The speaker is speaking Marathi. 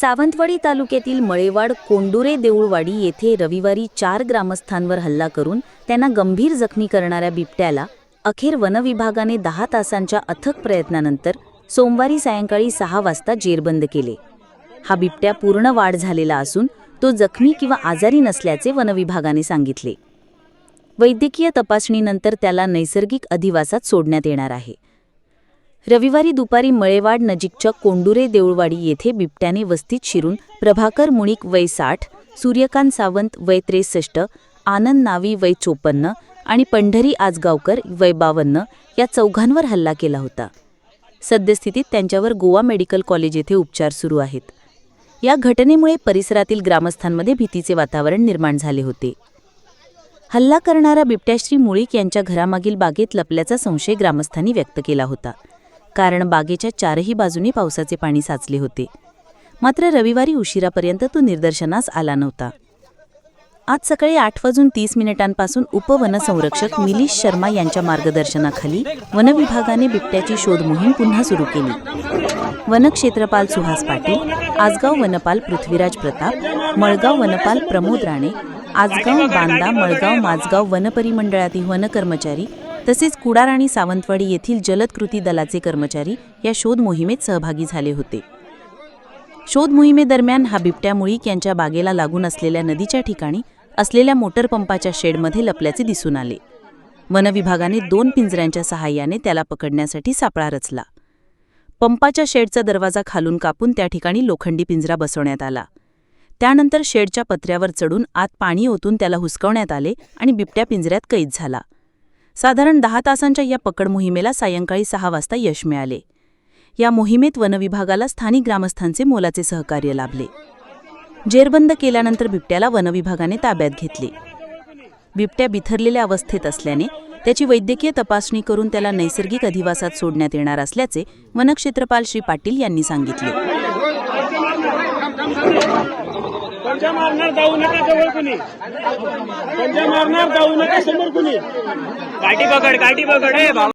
सावंतवाडी तालुक्यातील मळेवाड कोंडुरे देऊळवाडी येथे रविवारी चार ग्रामस्थांवर हल्ला करून त्यांना गंभीर जखमी करणाऱ्या बिबट्याला अखेर वनविभागाने दहा तासांच्या अथक प्रयत्नानंतर सोमवारी सायंकाळी सहा वाजता जेरबंद केले. हा बिबट्या पूर्ण वाढ झालेला असून तो जखमी किंवा आजारी नसल्याचे वनविभागाने सांगितले. वैद्यकीय तपासणीनंतर त्याला नैसर्गिक अधिवासात सोडण्यात येणार आहे. रविवारी दुपारी मळेवाड नजीकच्या कोंडुरे देऊळवाडी येथे बिबट्याने वस्तीत शिरून प्रभाकर मुणिक वय साठ सूर्यकांत सावंत वय त्रेसष्ट आनंद नावी वय चोपन्न आणि पंढरी आजगावकर वय बावन्न या चौघांवर हल्ला केला होता. सद्यस्थितीत त्यांच्यावर गोवा मेडिकल कॉलेज येथे उपचार सुरू आहेत. या घटनेमुळे परिसरातील ग्रामस्थांमध्ये भीतीचे वातावरण निर्माण झाले होते. हल्ला करणारा बिबट्याश्री मुळीक यांच्या घरामागील बागेत लपल्याचा संशय ग्रामस्थांनी व्यक्त केला होता. कारण बागेच्या चारही बाजूनी पावसाचे पाणी साचले होते. मात्र रविवारी उशिरापर्यंत तो निदर्शनास आला नव्हता. आज सकाळी आठ वाजून तीस मिनिटांपासून उपवनसंरक्षक मिलिश शर्मा यांच्या मार्गदर्शनाखाली वनविभागाने बिबट्याची शोध मोहीम पुन्हा सुरू केली. वनक्षेत्रपाल सुहास पाटील आजगाव वनपाल पृथ्वीराज प्रताप मळगाव वनपाल प्रमोद राणे आजगाव बांदा मळगाव माजगाव वनपरिमंडळातील वनकर्मचारी तसेच कुडार आणि सावंतवाडी येथील जलद कृती दलाचे कर्मचारी या शोध मोहिमेत सहभागी झाले होते. शोध मोहिमेदरम्यान हा बिबट्या मुळीक यांच्या बागेला लागून असलेल्या नदीच्या ठिकाणी असलेल्या मोटर पंपाच्या शेडमध्ये लपल्याचे दिसून आले. वनविभागाने दोन पिंजऱ्यांच्या सहाय्याने त्याला पकडण्यासाठी सापळा रचला. पंपाच्या शेडचा दरवाजा खालून कापून त्या ठिकाणी लोखंडी पिंजरा बसवण्यात आला. त्यानंतर शेडच्या पत्र्यावर चढून आत पाणी ओतून त्याला हुसकवण्यात आले आणि बिबट्या पिंजऱ्यात कैद झाला. साधारण दहा तासांच्या या पकड मोहिमेला सायंकाळी सहा वाजता यश मिळाले. या मोहिमेत वनविभागाला स्थानिक ग्रामस्थांचे मोलाचे सहकार्य लाभले. जेरबंद केल्यानंतर बिबट्याला वनविभागाने ताब्यात घेतले. बिबट्या बिथरलेल्या अवस्थेत असल्याने त्याची वैद्यकीय तपासणी करून त्याला नैसर्गिक अधिवासात सोडण्यात येणार असल्याचे वनक्षेत्रपाल श्री पाटील यांनी सांगितले. पंजा मारणार जाऊ नका जवळ कुणी. पंजा मारणार जाऊ नका समोर कुणी. काठी पकड काठी पकड.